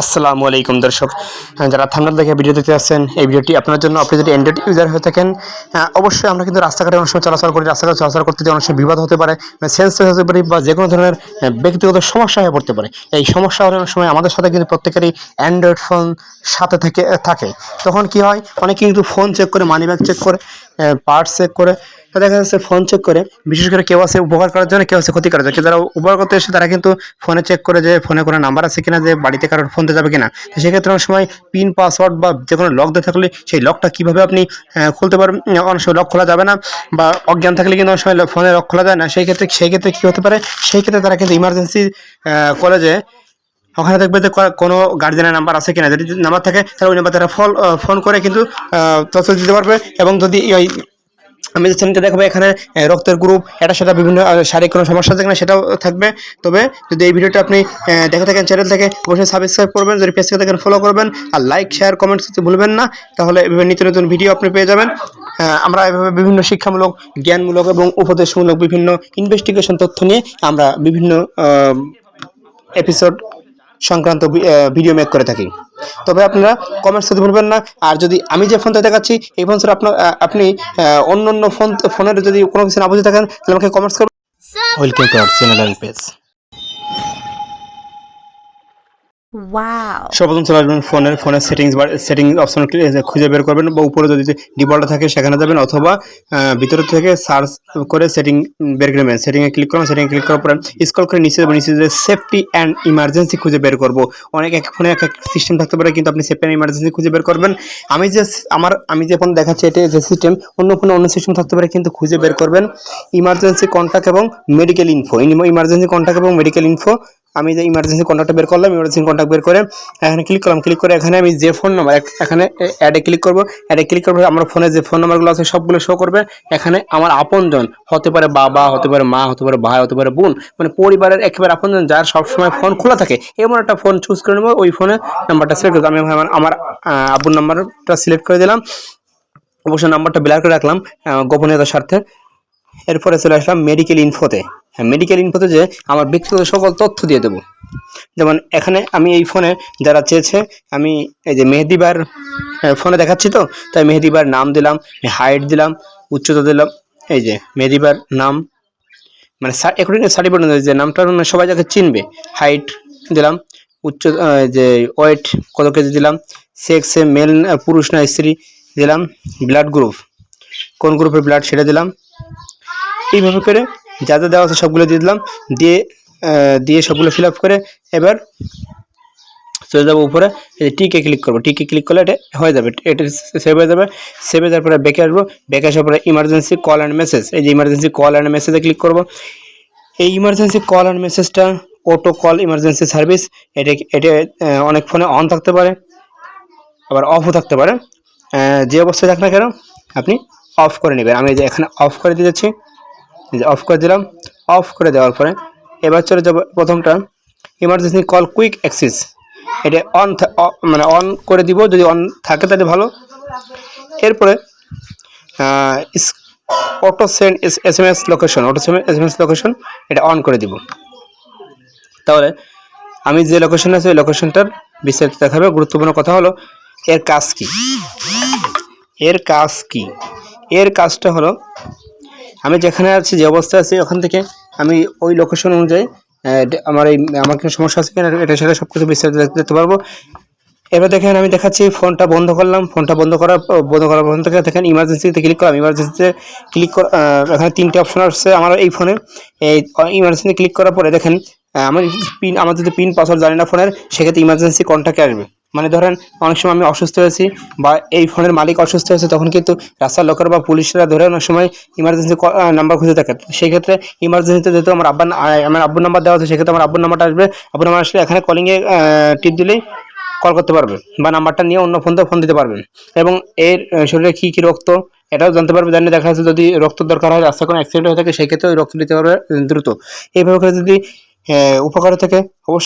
আসসালামু আলাইকুম দর্শক। হ্যাঁ, যারা থামনাল দেখে ভিডিও দেখতে আসছেন এই ভিডিওটি আপনার জন্য আপনি যদি অ্যান্ড্রয়েড ইউজার হয়ে থাকেন হ্যাঁ, অবশ্যই আমরা কিন্তু রাস্তাঘাটে অনেক সময় চলাচল করি রাস্তাঘাটে চলাচল করতে গিয়ে অনেক সময় বিবাদ হতে পারে সেন্সেস হতে পারে বা যে কোনো ধরনের হ্যাঁ, ব্যক্তিগত সমস্যা হয়ে পড়তে পারে। এই সমস্যা হলে অনেক সময় আমাদের সাথে কিন্তু প্রত্যেকেরই অ্যান্ড্রয়েড ফোন সাথে থেকে থাকে। তখন কি হয়? অনেকে কিন্তু ফোন চেক করে মানি ব্যাগ চেক করে পার্টস চেক করে দেখা যাচ্ছে ফোন চেক করে, বিশেষ করে কেউ আছে উপকার করার জন্য, কেউ আছে ক্ষতি করার জন্য। যারা উপকার করতে এসে তারা কিন্তু ফোনে চেক করে যে ফোনে কোনো নাম্বার আছে কিনা, যে বাড়িতে কারোর ফোন দিতে যাবে কিনা। তো সেক্ষেত্রে অনেক সময় পিন পাসওয়ার্ড বা যে কোনো লক দিয়ে থাকলে, সেই লকটা কীভাবে আপনি খুলতে পারবেন? অনেক সময় লক খোলা যাবে না, বা অজ্ঞান থাকলে কিন্তু অনেক সময় ফোনে লক খোলা যায় না। সেই ক্ষেত্রে সেই ক্ষেত্রে কী হতে পারে? সেই ক্ষেত্রে তারা কিন্তু ইমার্জেন্সি কলেজে ওখানে দেখবে যে কোনো গার্জেনের নাম্বার আছে কিনা। যদি নাম্বার থাকে, তাহলে ওই নাম্বার তারা ফল ফোন করে কিন্তু তথ্য দিতে পারবে। এবং যদি ওই আমি যে চ্যানেলটা দেখাবো এখানে রক্তের গ্রুপ এটা সেটা বিভিন্ন শারীরিক কোনো সমস্যা থাকে না সেটাও থাকবে। তবে যদি এই ভিডিওটা আপনি দেখে থাকেন চ্যানেল থেকে, অবশ্যই সাবস্ক্রাইব করবেন। যদি পেজ থেকে দেখেন ফলো করবেন। আর লাইক শেয়ার কমেন্ট করতে ভুলবেন না। তাহলে নিত্য নতুন ভিডিও আপনি পেয়ে যাবেন। আমরা এভাবে বিভিন্ন শিক্ষামূলক, জ্ঞানমূলক এবং উপদেশমূলক বিভিন্ন ইনভেস্টিগেশন তথ্য নিয়ে আমরা বিভিন্ন এপিসোড সংক্রান্ত ভিডিও মেক করে থাকি। তবে আপনারা কমেন্টস করতে ভুলবেন না। আর যদি আমি যে ফোনটা দেখাচ্ছি, এই ফোন স্যার আপনার আপনি অন্য অন্য ফোন ফোনের যদি কোনো কিছু না বুঝে থাকেন, তাহলে আমাকে কমেন্টস করবেন। Welcome to our channel page সর্বপ্রথম চলে আসবেন ফোনের ফোনের সেটিংস বা সেটিং অপশন খুঁজে বের করবেন বা উপরে যদি ডিফল্ট থাকে সেখানে যাবেন অথবা ভিতরে থেকে সার্চ করে সেটিং বের করে নেবেন। সেটিংয়ে ক্লিক করবেন সেটিংয়ে ক্লিক করার পরে স্ক্রল করে নিচে যাবেন, নিচে যে সেফটি অ্যান্ড ইমার্জেন্সি খুঁজে বের করব। অনেক এক ফোনে এক এক সিস্টেম থাকতে পারে, কিন্তু আপনি সেফটি অ্যান্ড ইমার্জেন্সি খুঁজে বের করবেন। আমি যে আমার, আমি যে ফোন দেখাচ্ছি এটা যে সিস্টেম অন্য ফোনে অন্য সিস্টেম থাকতে পারে, কিন্তু খুঁজে বের করবেন। ইমার্জেন্সি কন্ট্যাক্ট এবং মেডিকেল ইনফো ইমার্জেন্সি কন্ট্যাক্ট এবং মেডিকেল ইনফো আমি যে ইমার্জেন্সি কন্ট্যাক্টটা বের করলাম ইমার্জেন্সি কন্ট্যাক্ট বের করে এখানে ক্লিক করলাম। ক্লিক করে এখানে আমি যে ফোন নাম্বার এখানে অ্যাডে ক্লিক করব। অ্যাডে ক্লিক করব, আমার ফোনে যে ফোন নাম্বারগুলো আছে সবগুলো শো করবে। এখানে আমার আপনজন, হতে পারে বাবা, হতে পারে মা, হতে পারে ভাই, হতে পারে বোন মানে পরিবারের একেবারে আপনজন যার সবসময় ফোন খোলা থাকে, এমন একটা ফোন চুজ করে নেব, ওই ফোনে নাম্বারটা সিলেক্ট করব আমি আমার আব্বুর নাম্বারটা সিলেক্ট করে দিলাম। অবশ্যই নাম্বারটা ব্লার করে রাখলাম গোপনীয়তার স্বার্থে। এরপরে চলে আসলাম মেডিকেল ইনফোতে মেডিকেল ইনফোতে যে আমার ব্যক্তিগত সকল তথ্য দিয়ে দেবো। যেমন এখানে আমি এই ফোনে যারা চেয়েছে, আমি এই যে মেহেদিবার ফোনে দেখাচ্ছি তো, তাই মেহেদিবার নাম দিলাম হাইট দিলাম, উচ্চতা দিলাম, এই যে মেহেদিবার নাম মানে অ্যাকর্ডিং সার্টিফিকেট যে নামটা মানে সবাই যাকে চিনবে হাইট দিলাম, উচ্চ যে ওয়েট কত কেজি দিলাম সেক্সে মেল পুরুষ না, স্ত্রী দিলাম ব্লাড গ্রুপ কোন গ্রুপের ব্লাড সেটা দিলাম, এইভাবে করে যা যা দেওয়া আছে সবগুলো দিয়ে দিলাম। দিয়ে দিয়ে সবগুলো ফিল করে এবার চলে যাব উপরে। টিকে ক্লিক করব। টিকে ক্লিক করলে এটা হয়ে যাবে। এটা সেভ হয়ে যাবে। সেভ হয়ে যাওয়ার পরে বেঁকে আসব। বেঁকে আসার পরে ইমার্জেন্সি কল অ্যান্ড মেসেজ এই যে ইমার্জেন্সি কল অ্যান্ড মেসেজে ক্লিক করব। এই ইমার্জেন্সি কল অ্যান্ড মেসেজটা অটো কল ইমার্জেন্সি সার্ভিস এটা এটা অনেক ফোনে অন থাকতে পারে। আবার অফও থাকতে পারে। যে অবস্থায় থাক না কেন, আপনি অফ করে নেবেন। আমি এখানে অফ করে যে অফ করে দিলাম অফ করে দেওয়ার পরে এবার চলে যাব প্রথমটা ইমার্জেন্সি কল কুইক অ্যাক্সিস এটা অন মানে অন করে দিব, যদি অন থাকে তাহলে ভালো। এরপরে auto send S M S location auto S M S location এটা অন করে দিব। তাহলে, আমি যে লোকেশন আছে, ওই লোকেশনটার বিস্তারিত দেখাবে। গুরুত্বপূর্ণ কথা হলো, এর কাজ কি? এর কাজ কি? এর কাজটা হলো আমি যেখানে আছি, যে অবস্থায় আছি, ওখান থেকে আমি ওই লোকেশন অনুযায়ী আমার এই, আমার কোনো সমস্যা আছে কিনা, এটা সেটা সব কিছু বিস্তারিত দেখতে পারব। এবার দেখেন, আমি দেখাচ্ছি, ফোনটা বন্ধ করলাম। ফোনটা বন্ধ করার বন্ধ করার পর থেকে দেখেন ইমার্জেন্সিতে ক্লিক করলাম। ইমার্জেন্সিতে ক্লিক এখানে তিনটে অপশন আসছে আমার এই ফোনে এই ইমার্জেন্সি ক্লিক করার পরে দেখেন আমার পিন আমার যদি পিন পাসওয়ার্ড জানি না ফোনের সেক্ষেত্রে ইমার্জেন্সি কন্ট্যাক্টে আসবে। মানে ধরেন অনেক সময় আমি অসুস্থ হয়েছি বা এই ফোনের মালিক অসুস্থ হয়েছে তখন কিন্তু রাস্তার লোকের বা পুলিশরা ধরে অনেক সময় ইমার্জেন্সি নাম্বার খুঁজে থাকে তো সেই ক্ষেত্রে ইমার্জেন্সিতে যেহেতু আমার আহ, আমার আব্বুর নাম্বার দেওয়া আছে সেক্ষেত্রে আমার আব্বুর নাম্বারটা আসবে। আব্বুর নাম্বার আসলে এখানে কলিংয়ে টিপ দিলেই কল করতে পারবে বা নাম্বারটা নিয়ে অন্য ফোন ফোন দিতে পারবেন এবং এর শরীরে কী কী রক্ত এটাও জানতে পারবে। জানিয়ে দেখা যাচ্ছে যদি রক্ত দরকার হয় রাস্তায় কোনো অ্যাক্সিডেন্ট হয়ে থাকে সেই ক্ষেত্রে ওই রক্ত দিতে পারবে দ্রুত। এইভাবে যদি উপকার থেকে অবশ্যই